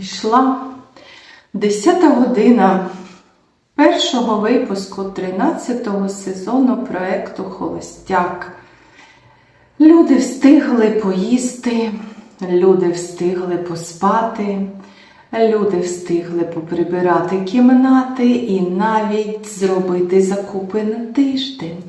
Йшла 10 година першого випуску 13-го сезону проекту Холостяк. Люди встигли поїсти, люди встигли поспати, люди встигли поприбирати кімнати і навіть зробити закупи на тиждень.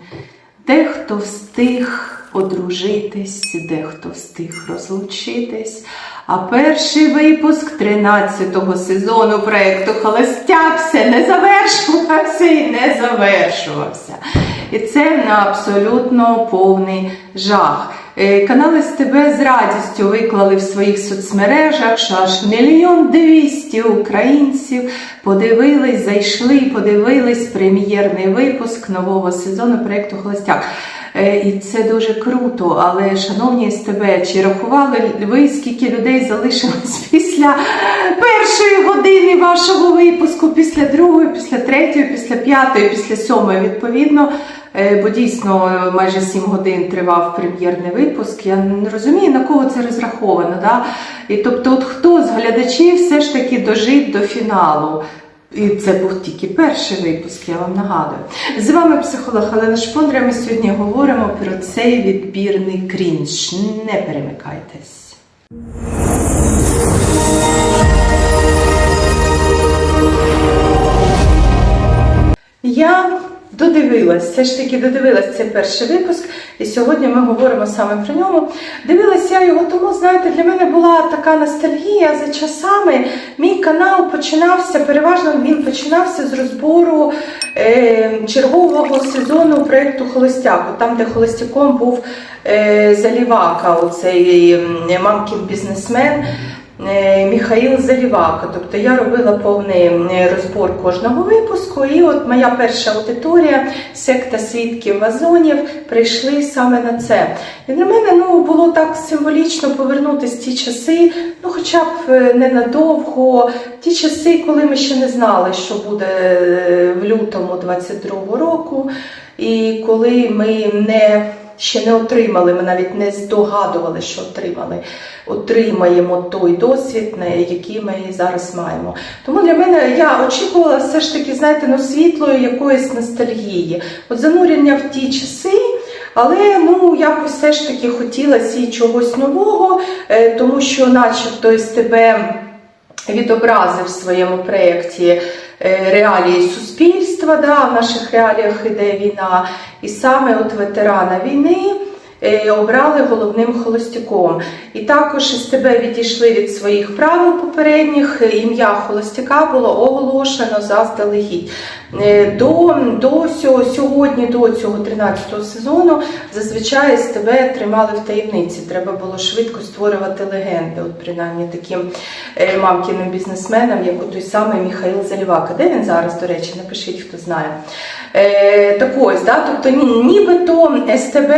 Дехто встиг одружитись, дехто встиг розлучитись. А перший випуск 13-го сезону проєкту Холостяк все не завершувався і не завершувався. І це на абсолютно повний жах. Е, Канали СТБ з радістю виклали в своїх соцмережах, що аж мільйон двісті українців подивились, зайшли подивились прем'єрний випуск нового сезону проєкту Холостяк. Е, І це дуже круто. Але, шановні СТБ, чи рахували ви, скільки людей залишилось після першої години вашого випуску, після другої, після третьої, після п'ятої, після сьомої, відповідно. Е, Бо дійсно е, майже 7 годин тривав прем'єрний випуск. Я не розумію, на кого це розраховано. Да? І тобто, от хто з глядачів все ж таки дожив до фіналу. І це був тільки перший випуск, я вам нагадую. З вами психолог Олена Шпондра. Ми сьогодні говоримо про цей відбірний крінж. Не перемикайтесь. Я додивилась, все ж таки додивилась цей перший випуск, і сьогодні ми говоримо саме про нього. Дивилася я його, тому знаєте, для мене була така ностальгія за часами. Мій канал починався, переважно він починався з розбору е, чергового сезону проєкту Холостяк, от там, де холостяком був е, Залівака, оцей мамкін бізнесмен. Е, Міхаїл Залівака. Тобто я робила повний е, розбор кожного випуску, і от моя перша аудиторія, секта свідків вазонів, прийшли саме на це. І для мене ну, було так символічно повернутися ті часи, ну хоча б е, ненадовго, ті часи, коли ми ще не знали, що буде в лютому 22-го року, і коли ми не ще не отримали, ми навіть не здогадували, що отримали. Отримаємо той досвід, який ми зараз маємо. Тому для мене я очікувала все ж таки, знаєте, ну, світлої якоїсь ностальгії, от занурення в ті часи. Але ну якось все ж таки хотілося і чогось нового, е, тому що, начебто, з тебе відобразив в своєму проєкті е, реалії суспільства, да, в наших реаліях іде війна, і саме от ветерана війни. Е, Обрали головним холостяком. І також з тебе відійшли від своїх правил попередніх. Ім'я холостяка було оголошено заздалегідь. Е, До, до сьо- сьогодні, до цього 13-го сезону, зазвичай тебе тримали в таємниці. Треба було швидко створювати легенди, от принаймні таким е, мамкіним бізнесменам, як той самий Міхаїл Залівака. Де він зараз, до речі, напишіть, хто знає. Так ось, да? тобто ні- нібито СТБ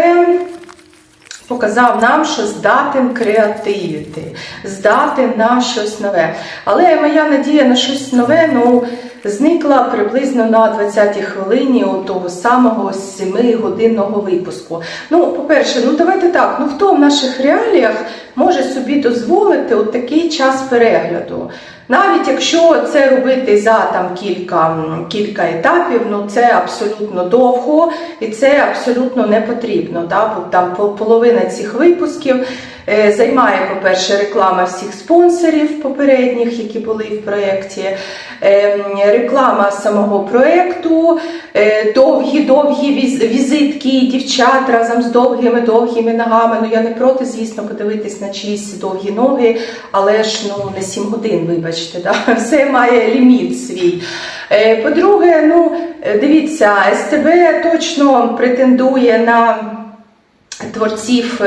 показав нам, що здатен креативити, здатен на щось нове. Але моя надія на щось нове ну, зникла приблизно на 20-й хвилині у того самого 7-годинного випуску. Ну, по-перше, ну давайте так, ну хто в наших реаліях може собі дозволити от такий час перегляду? Навіть якщо це робити за там кілька, кілька етапів, ну це абсолютно довго і це абсолютно не потрібно. Да? Бо там по- половина цих випусків е, займає, по-перше, реклама всіх спонсорів попередніх, які були в проєкті, реклама самого проєкту, е, довгі-довгі візитки дівчат разом з довгими-довгими ногами. Ну я не проти, звісно, подивитись на чиїсь довгі ноги, але ж ну не 7 годин, вибачте, да? все має ліміт свій. Е, По-друге, ну е, дивіться, СТБ точно претендує на творців,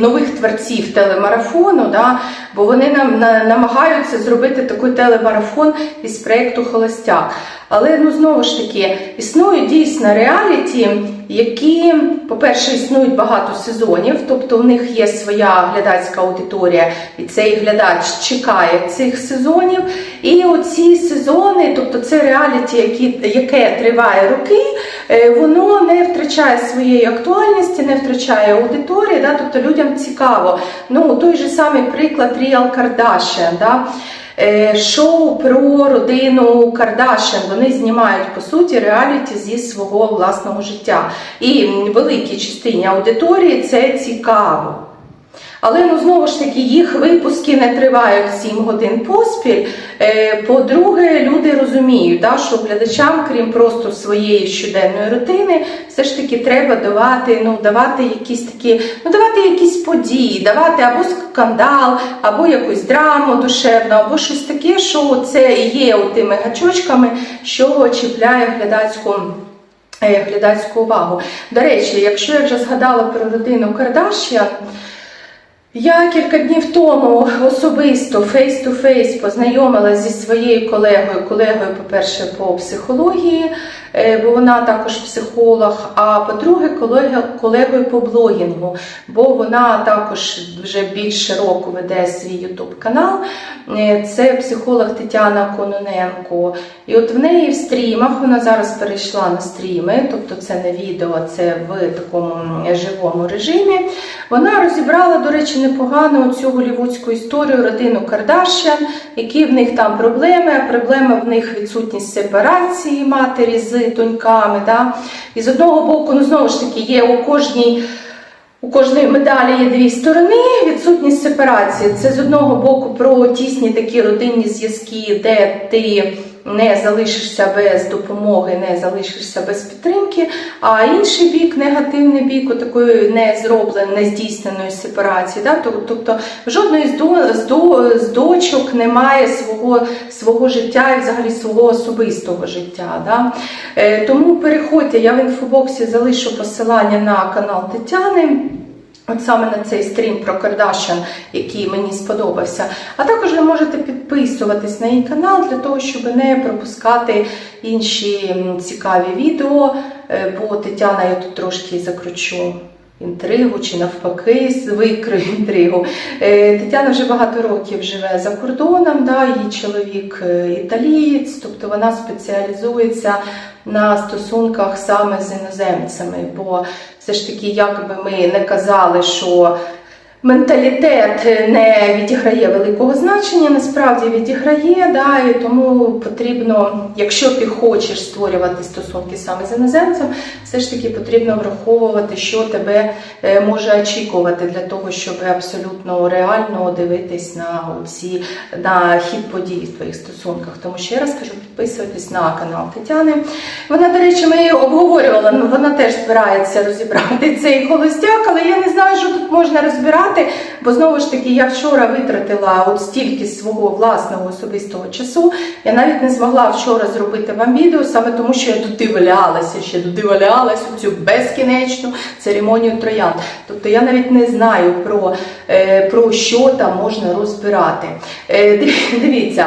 нових творців телемарафону, да? Бо вони нам на, намагаються зробити такий телемарафон із проєкту Холостяк. Але ну знову ж таки існують дійсно реаліті, які, по-перше, існують багато сезонів, тобто в них є своя глядацька аудиторія, і цей глядач чекає цих сезонів. І оці сезони, тобто це реаліті, які, яке триває роки, е, воно не втрачає своєї актуальності, не втрачає аудиторії, да, тобто людям цікаво. Ну, той же самий приклад Real Kardashian. Да? Е, Шоу про родину Кардашен. Вони знімають по суті реаліті зі свого власного життя. І великій частині аудиторії це цікаво. Але ну знову ж таки їх випуски не тривають 7 годин поспіль. Е, По-друге, люди розуміють, да, що глядачам, крім просто своєї щоденної рутини, все ж таки треба давати, ну, давати якісь такі, ну давати якісь події, давати або скандал, або якусь драму душевну, або щось таке, що це є тими гачочками, що чіпляє глядацьку. е, Глядацьку увагу. До речі, якщо я вже згадала про родину Кардашян, я кілька днів тому особисто фейс-ту-фейс познайомилася зі своєю колегою, колегою, по-перше, по психології, е, бо вона також психолог, а по-друге, колегою по блогінгу, бо вона також вже більше року веде свій ютуб канал. Е, Це психолог Тетяна Кононенко. І от в неї в стрімах вона зараз перейшла на стріми, тобто це не відео, це в такому живому режимі. Вона розібрала, до речі, непогано цю голівудську історію родину Кардашян, які в них там проблеми. Проблема в них відсутність сепарації матері з доньками. Да? І з одного боку, ну знову ж таки, є у кожній. У кожної медалі є дві сторони. Відсутність сепарації. Це з одного боку про тісні такі родинні зв'язки, де ти не залишишся без допомоги, не залишишся без підтримки. А інший бік, негативний бік, такої не зробленої, не здійсненої сепарації. Да? Тобто жодної з, до, з, до, з дочок немає свого, свого життя і взагалі свого особистого життя. Да? Е, тому переходьте, я в інфобоксі залишу посилання на канал Тетяни. От саме на цей стрім про Кардашян, який мені сподобався. А також ви можете підписуватись на її канал для того, щоб не пропускати інші цікаві відео. Е, Бо Тетяна я тут трошки закручу інтригу чи навпаки викрию інтригу. Е, Тетяна вже багато років живе за кордоном, да, її чоловік е, італієць, тобто вона спеціалізується на стосунках саме з іноземцями. Бо все ж таки, як би ми не казали, що менталітет не відіграє великого значення, насправді відіграє, да, і тому потрібно, якщо ти хочеш створювати стосунки саме з іноземцем, все ж таки потрібно враховувати, що тебе е, може очікувати для того, щоб абсолютно реально дивитись на ці на хід подій в твоїх стосунках. Тому ще раз кажу, підписуйтесь на канал Тетяни. Вона, до речі, ми її обговорювала. Ну вона теж збирається розібрати цей холостяк, але я не знаю, що тут можна розбирати, бо знову ж таки я вчора витратила от стільки свого власного особистого часу. Я навіть не змогла вчора зробити вам відео, саме тому, що я додивлялася, ще додивлялася цю безкінечну церемонію троянд. Тобто я навіть не знаю про, е, про що там можна розбирати. Е, Дивіться.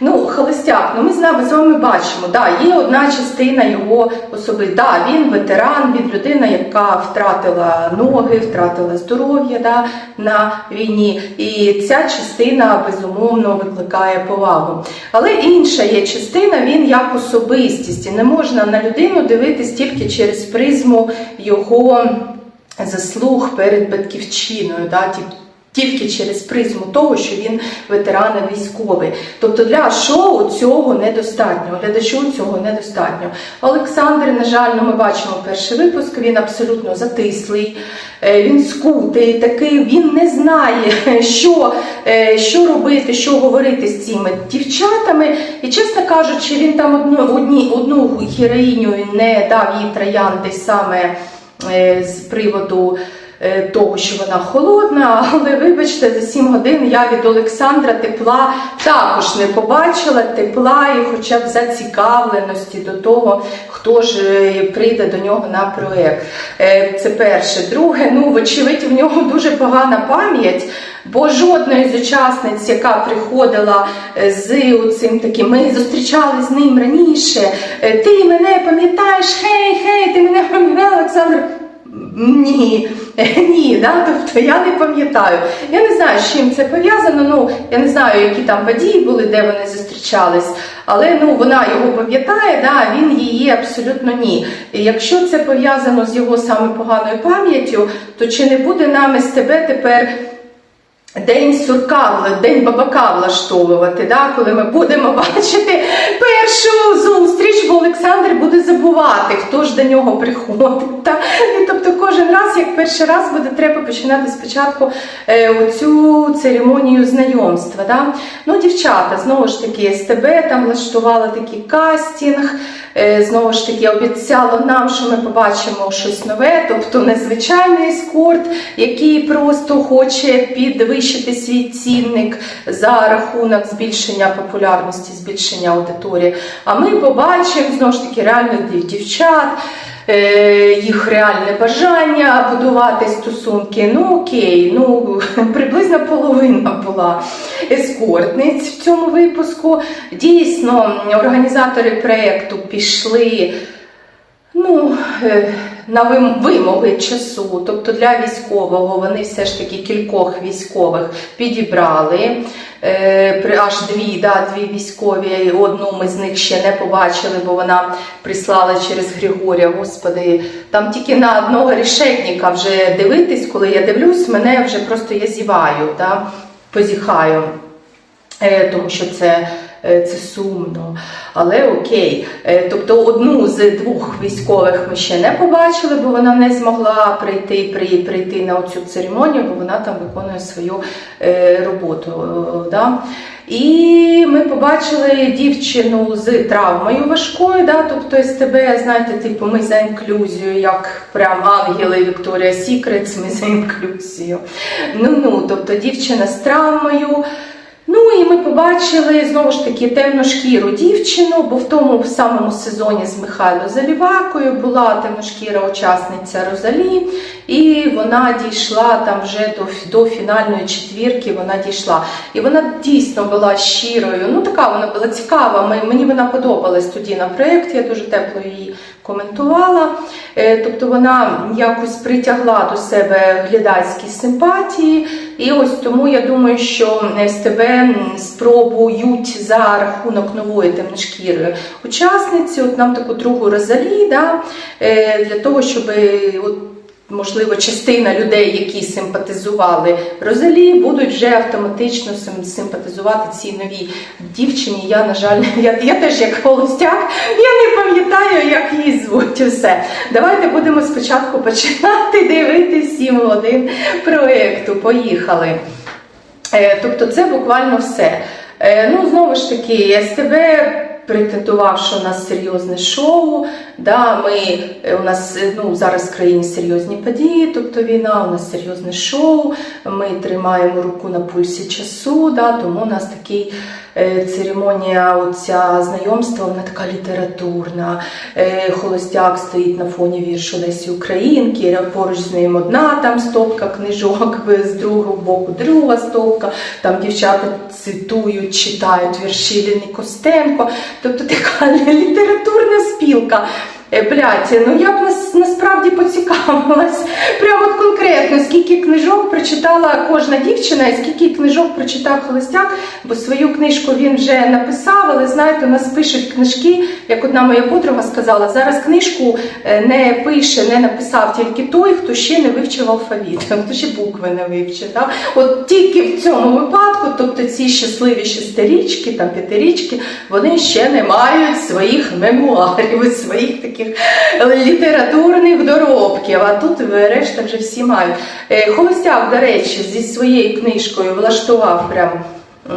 Ну, холостяк, ну ми з нами з вами бачимо, да, є одна частина його особи. Да, він ветеран, він людина, яка втратила ноги, втратила здоров'я да, на війні. І ця частина безумовно викликає повагу. Але інша є частина, він як особистість. І не можна на людину дивитись тільки через призму його заслуг перед батьківщиною. Да, тільки через призму того, що він ветеран військовий. Тобто для шоу цього недостатньо, глядачу цього недостатньо. Олександр, на жаль, ну, ми бачимо перший випуск, він абсолютно затислий, е, він скутий, такий, він не знає, що, е, що робити, що говорити з цими дівчатами. І, чесно кажучи, він там одну, одні, одну героїню не дав їй троянди саме е, з приводу того, що вона холодна, але вибачте, за 7 годин я від Олександра тепла також не побачила тепла і хоча б зацікавленості до того, хто ж е, прийде до нього на проєкт. Е, Це перше. Друге, ну, вочевидь, в нього дуже погана пам'ять. Бо жодної з учасниць, яка приходила е, з цим таким, ми зустрічали з ним раніше. е, Ти мене пам'ятаєш, хей, хей, ти мене пам'ятаєш, Олександр. Ні, ні, да? тобто я не пам'ятаю. Я не знаю, з чим це пов'язано. Ну я не знаю, які там події були, де вони зустрічались, але ну вона його пам'ятає, да, він її абсолютно ні. І якщо це пов'язано з його саме поганою пам'яттю, то чи не буде нами з тебе тепер День сурка, день бабака влаштовувати, да, коли ми будемо бачити першу зустріч, бо Олександр буде забувати, хто ж до нього приходить. Та? Тобто кожен раз, як перший раз, буде треба починати спочатку е, оцю церемонію знайомства. Да? Ну, дівчата, знову ж таки, СТБ там влаштувала такий кастинг. Е, Знову ж таки, обіцяло нам, що ми побачимо щось нове, тобто незвичайний ескорт, який просто хоче підвищити свій цінник за рахунок збільшення популярності, збільшення аудиторії. А ми побачимо знову ж таки реальних дів- дівчат. е, Їх реальне бажання будувати стосунки. Ну окей, ну приблизно половина була ескортниць в цьому випуску. Дійсно, організатори проєкту пішли ну, е, на вимоги часу, тобто для військового вони все ж таки кількох військових підібрали. Е, Аж дві, да, дві військові. Одну ми з них ще не побачили, бо вона прислала через Григорія. Господи, там тільки на одного рішетника вже дивитись, коли я дивлюсь, мене вже просто я зіваю, да, позіхаю. Е, тому що це, це сумно. Але окей. Е, Тобто одну з двох військових ми ще не побачили, бо вона не змогла прийти, при, прийти на цю церемонію, бо вона там виконує свою е, роботу. е, Да? І ми побачили дівчину з травмою важкою, да? тобто СТБ, знаєте, типу, ми за інклюзію, як прям ангели Вікторія Сікретс, ми за інклюзію. Ну, ну, тобто дівчина з травмою. Ну і ми побачили знову ж таки темношкіру дівчину, бо в тому в самому сезоні з Михайло Залівакою була темношкіра учасниця Розалі, і вона дійшла там вже до, до фінальної четвірки. Вона дійшла. І вона дійсно була щирою. Ну така вона була цікава. Мені вона подобалась тоді на проєкті. Я дуже тепло її коментувала. Е, Тобто вона якось притягла до себе глядацькі симпатії. І ось тому я думаю, що СТБ спробують за рахунок нової темношкірої учасниці, от нам таку другу Розалі, да, е, для того, щоб от, можливо частина людей, які симпатизували Розалі, будуть вже автоматично симпатизувати цій новій дівчині. Я, на жаль, я, я теж як холостяк, я не пам'ятаю, як її звуть. Все. Давайте будемо спочатку починати дивитися 7 годин проєкту. Поїхали. Е, Тобто це буквально все. Е, Ну, знову ж таки, СТБ претендував, що у нас серйозне шоу. Да, ми, е, у нас е, ну, зараз в країні серйозні події, тобто війна, у нас серйозне шоу, ми тримаємо руку на пульсі часу, да, тому у нас такий церемонія оця знайомства, вона така літературна. Е, Холостяк стоїть на фоні віршу Лесі Українки, поруч з ним одна там стопка книжок, з другого боку друга стопка, там дівчата цитують, читають вірші Ліни Костенко. Тобто така літературна спілка. Е, ну я б нас, насправді поцікавилась прямо от конкретно, скільки книжок прочитала кожна дівчина, і скільки книжок прочитав холостяк, бо свою книжку він вже написав, але знаєте, у нас пишуть книжки, як одна моя подруга сказала, зараз книжку е, не пише, не написав тільки той, хто ще не вивчив алфавіт, хто ще букви не вивчив. Да? От тільки в цьому випадку, тобто ці щасливі шестирічки, там п'ятирічки, вони ще не мають своїх мемуарів, своїх таких літературних доробків. А тут решта вже всі мають. Е, Холостяк, до речі, зі своєю книжкою влаштував прям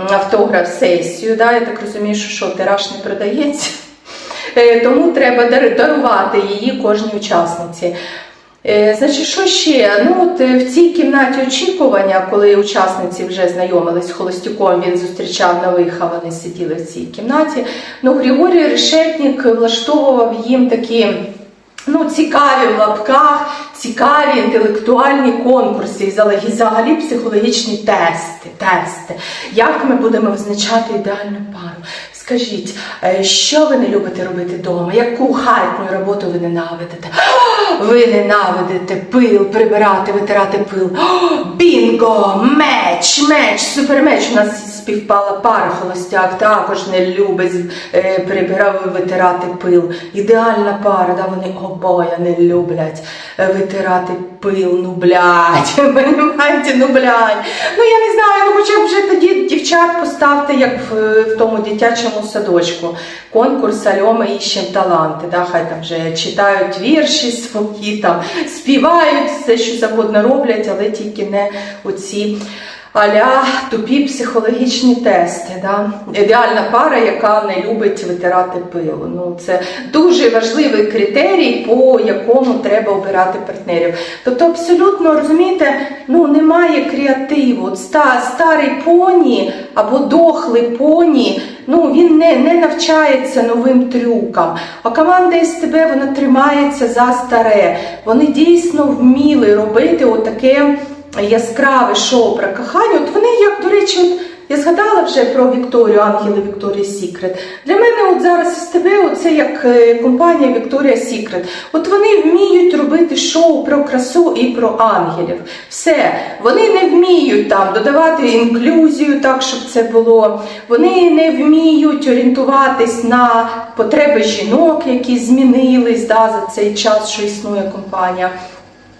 автограф-сесію. Да? Я так розумію, що, що тираж не продається. Е, Тому треба дарувати її кожній учасниці. Е, Значить, що ще? Ну, от е, в цій кімнаті очікування, коли учасниці вже знайомились з Холостюком, він зустрічав нових, а вони сиділи в цій кімнаті. Ну, Григорій Решетнік влаштовував їм такі. Ну, цікаві в лапках, цікаві інтелектуальні конкурси і взагалі- психологічні тести. тести. Як ми будемо визначати ідеальну пару? Скажіть, е, що ви не любите робити вдома? Яку хатню роботу ви ненавидите? Ви ненавидите пил, прибирати, витирати пил. О, Бінго! Меч! Меч! Супермеч! У нас співпала пара холостяк, також не любить е, прибирав витирати пил. Ідеальна пара, да, вони обоє не люблять е, витирати пил. Ну блядь, понимаєте, ну блядь. Ну я не знаю, ну хоча б вже тоді дівчат поставте, як в, в тому дитячому садочку. Конкурс Альома іщем таланти. Да, хай там вже читають вірші свої, там співають все, що завгодно роблять, але тільки не оці. Аля тупі психологічні тести. Да? Ідеальна пара, яка не любить витирати пилу. Ну, це дуже важливий критерій, по якому треба обирати партнерів. Тобто, абсолютно розумієте, ну немає креативу. От ста- старий поні або дохлий поні, ну він не, не навчається новим трюкам. А команда СТБ вона тримається за старе. Вони дійсно вміли робити отаке яскраве шоу про кохання. От вони, як до речі, от я згадала вже про Вікторію, Ангели Вікторія Сікрет. Для мене от зараз СТБ це як е, компанія Вікторія Сікрет. От вони вміють робити шоу про красу і про ангелів. Все, вони не вміють там додавати інклюзію, так щоб це було. Вони не вміють орієнтуватись на потреби жінок, які змінились да, за цей час, що існує компанія.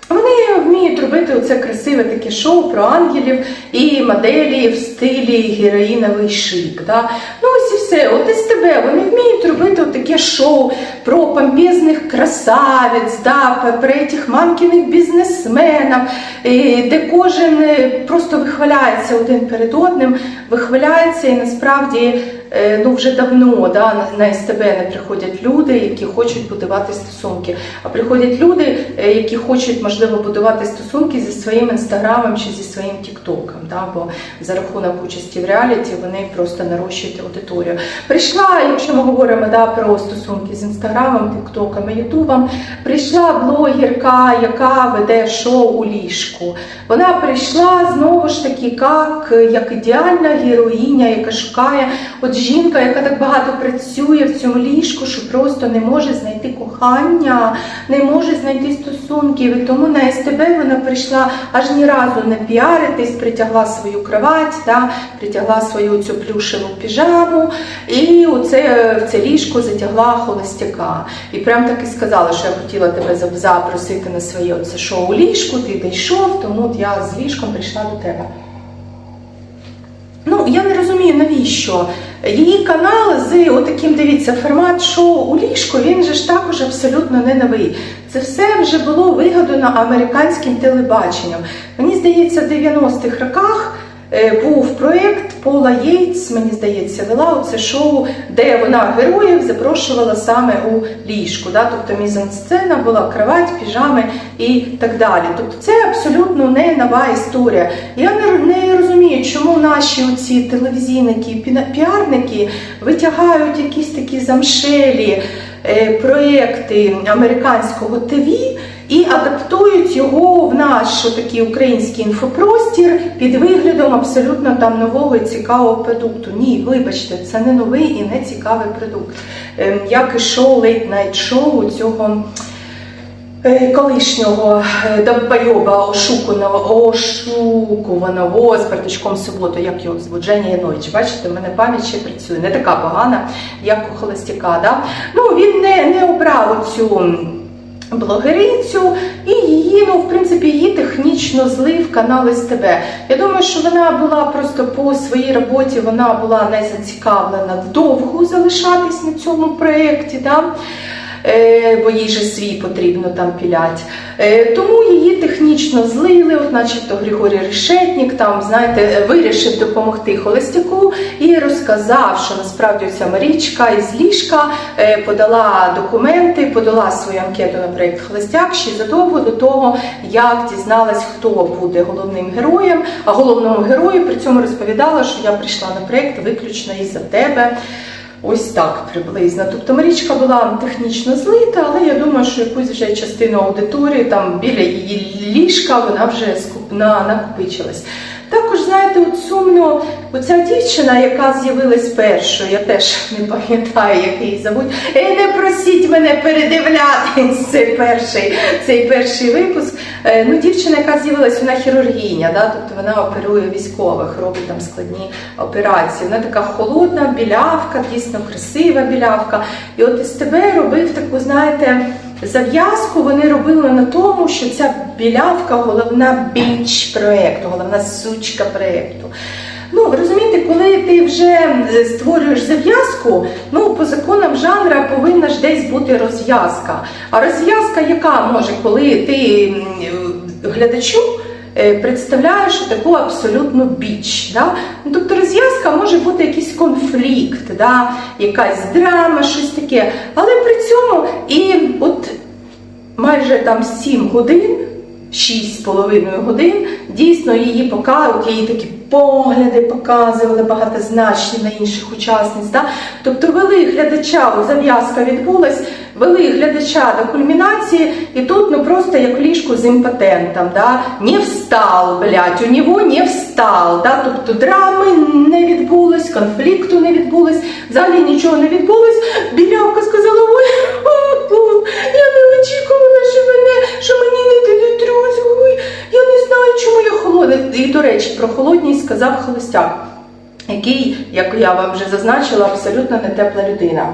Вони вміють робити оце красиве таке шоу про ангелів і моделі в стилі героїновий шик. Да? Ну ось і все. От СТБ, вони вміють робити таке шоу про помпезних красавиць, да? про этих мамкиних бізнесменів, е, де кожен е, просто вихваляється один перед одним, вихваляється і насправді. Е, Ну, вже давно да, на, СТБ не приходять люди, які хочуть будувати стосунки, а приходять люди, е, які хочуть, можливо, будувати стосунки зі своїм інстаграмом чи зі своїм тіктоком. Да, бо за рахунок участі в реаліті вони просто нарощують аудиторію. Прийшла, якщо ми говоримо да, про стосунки з інстаграмом, тіктоком і ютубом, прийшла блогерка, яка веде шоу у ліжку. Вона прийшла знову ж таки, як, як ідеальна героїня, яка шукає. От жінка, яка так багато працює в цьому ліжку, що просто не може знайти кохання, не може знайти стосунків. І тому на СТБ вона прийшла аж ні разу не піаритись, притягла свою кровать, да, притягла свою цю плюшеву піжаму і оце, в це ліжко затягла холостяка. І прям так і сказала, що я хотіла тебе запросити на своє оце шоу ліжку, ти дійшов, тому я з ліжком прийшла до тебе. Ну, я не розумію, навіщо. Її канал з отаким, дивіться, формат шоу у ліжку, він же ж також абсолютно не новий. Це все вже було вигадано американським телебаченням. Мені здається, в 90-х роках був проєкт Пола Єйтс, мені здається, вела оце шоу, де вона героїв запрошувала саме у ліжку. Да? Тобто мізансцена була кровать, піжами і так далі. Тобто це абсолютно не нова історія. Я не, не розумію, чому наші оці телевізійники, піарники витягають якісь такі замшелі е, проєкти американського ТВ і адаптують його в наш такий український інфопростір під виглядом абсолютно там нового і цікавого продукту. Ні, вибачте, це не новий і не цікавий продукт. Ем, Як і шоу Night Show цього. е, Колишнього е, довбойоба ошуканого, ошукуваного з братичком суботу, як його звуть, Женя Янович. Бачите, в мене пам'ять ще працює, не така погана, як у Холостяка. Да? Ну, він не, не обрав цю блогерицю і її, ну, в принципі, її технічно злив канал СТБ. Я думаю, що вона була просто по своїй роботі, вона була не зацікавлена довго залишатись на цьому проєкті. Да? Е, бо їй же свій потрібно там пілять. Е, Тому її технічно злили, от начебто Григорій Решетнік там, знаєте, вирішив допомогти Холостяку і розказав, що насправді ця Марічка із ліжка е, подала документи, подала свою анкету на проєкт Холостяк ще задовго до того, як дізналась, хто буде головним героєм. А головному герою при цьому розповідала, що я прийшла на проєкт виключно із-за тебе. Ось так приблизно. Тобто Марічка була технічно злита, але я думаю, що якусь вже частину аудиторії там біля її ліжка вона вже накопичилась. Знаєте, от сумно, оця дівчина, яка з'явилась першою, я теж не пам'ятаю, як її зовуть. Е, не просіть мене передивляти цей перший, цей перший випуск. Е, ну, дівчина, яка з'явилась, вона хірургіня, да? тобто вона оперує військових, робить там складні операції. Вона така холодна, білявка, дійсно красива білявка. І от СТБ робив таку, знаєте, зав'язку вони робили на тому, що ця білявка головна біч проєкту, головна сучка проєкту. Ну, розумієте, коли ти вже створюєш зав'язку, ну по законам жанра повинна ж десь бути розв'язка. А розв'язка, яка може, коли ти глядачу представляєш таку абсолютну біч. Да? Ну, тобто розв'язка може бути якийсь конфлікт, да? якась драма, щось таке. Але при цьому і от майже там 7 годин, 6,5 годин, дійсно її показують, її такі погляди показували багатозначні на інших учасниць. Да? Тобто вели глядача, зав'язка відбулась, вели глядача до кульмінації, і тут ну просто як ліжку з імпотентом. Да? Не встал, блядь, у нього не встал. Да? Тобто драми не відбулось, конфлікту не відбулось, взагалі нічого не відбулось. Білявка сказала, ой, я не очікувала, що мене, що мені не друзі. Ой, я не знаю, чому я холодна. І, до речі, про холодність сказав холостяк, який, як я вам вже зазначила, абсолютно не тепла людина.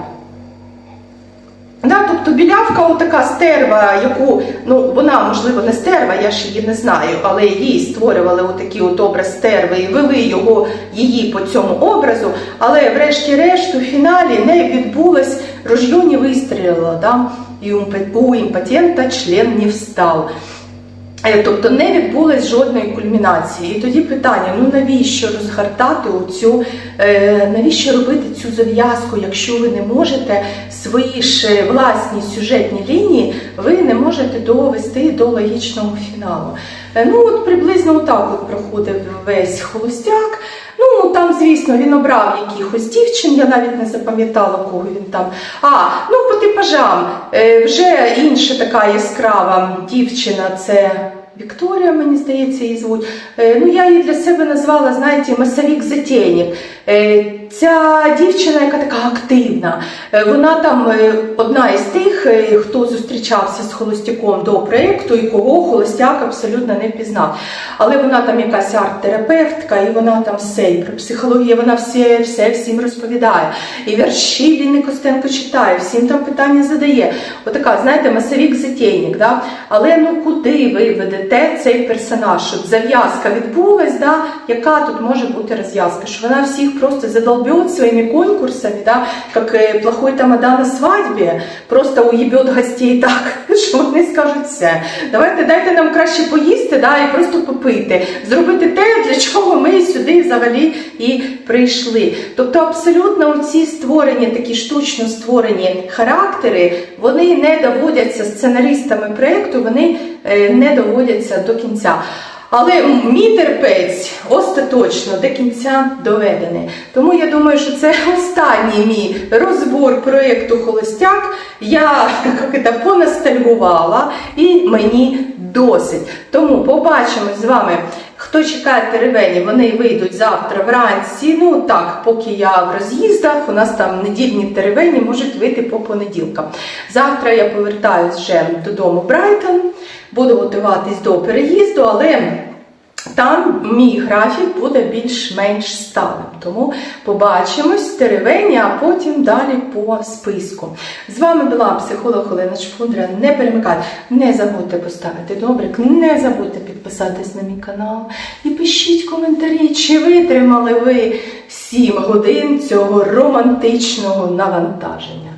Да, тобто білявка, отака стерва, яку, ну вона можливо не стерва, я ж її не знаю, але їй створювали отакий от образ стерви і вели його її по цьому образу. Але врешті-решт у фіналі не відбулось, рожьо не вистрілило, да? і у імпотента член не встав. Тобто не відбулось жодної кульмінації. І тоді питання: ну навіщо розгортати оцю, е, навіщо робити цю зав'язку, якщо ви не можете свої ж власні сюжетні лінії, ви не можете довести до логічного фіналу. Е, ну от приблизно отак от проходив весь холостяк. Ну там, звісно, він обрав якихось дівчин, я навіть не запам'ятала, кого він там. А, ну по типажам. Е, вже інша така яскрава дівчина це. Вікторія, мені здається, її звуть. Е, ну, я її для себе назвала, знаєте, масовік затейник. Ця дівчина, яка така активна, е, вона там е, одна із тих, е, хто зустрічався з холостяком до проєкту і кого холостяк абсолютно не впізнав. Але вона там якась арт-терапевтка, і вона там все, і про психологію вона все, все всім розповідає. І вірші Ліни Костенко читає, всім там питання задає. Отака, знаєте, масовік затейник. Да? Але ну куди ви ведете цей персонаж? Щоб зав'язка відбулась, да? яка тут може бути розв'язка? Що вона всіх просто задолбет своїми конкурсами, да? е, плохой тамада на свадьбі, просто уїбет гостей так, що вони скажуть все. Давайте дайте нам краще поїсти да? і просто попити, зробити те, для чого ми сюди взагалі і прийшли. Тобто абсолютно ці створені, такі штучно створені характери, вони не доводяться сценаристами проєкту, вони е, не доводяться до кінця. Але мій терпець остаточно до кінця доведений. Тому я думаю, що це останній мій розбор проєкту Холостяк. Я як понастальгувала і мені досить. Тому побачимось з вами. Хто чекає теревені, вони вийдуть завтра вранці. Ну так, поки я в роз'їздах, у нас там недільні теревені можуть вийти по понеділкам. Завтра я повертаюсь вже додому в Брайтон, буду готуватись до переїзду, але там мій графік буде більш-менш сталим. Тому побачимось в теревені, а потім далі по списку. З вами була психолог Олена Шфундра. Не перемикайте, не забудьте поставити добрик, не забудьте підписатись на мій канал і пишіть коментарі, чи витримали ви 7 годин цього романтичного навантаження.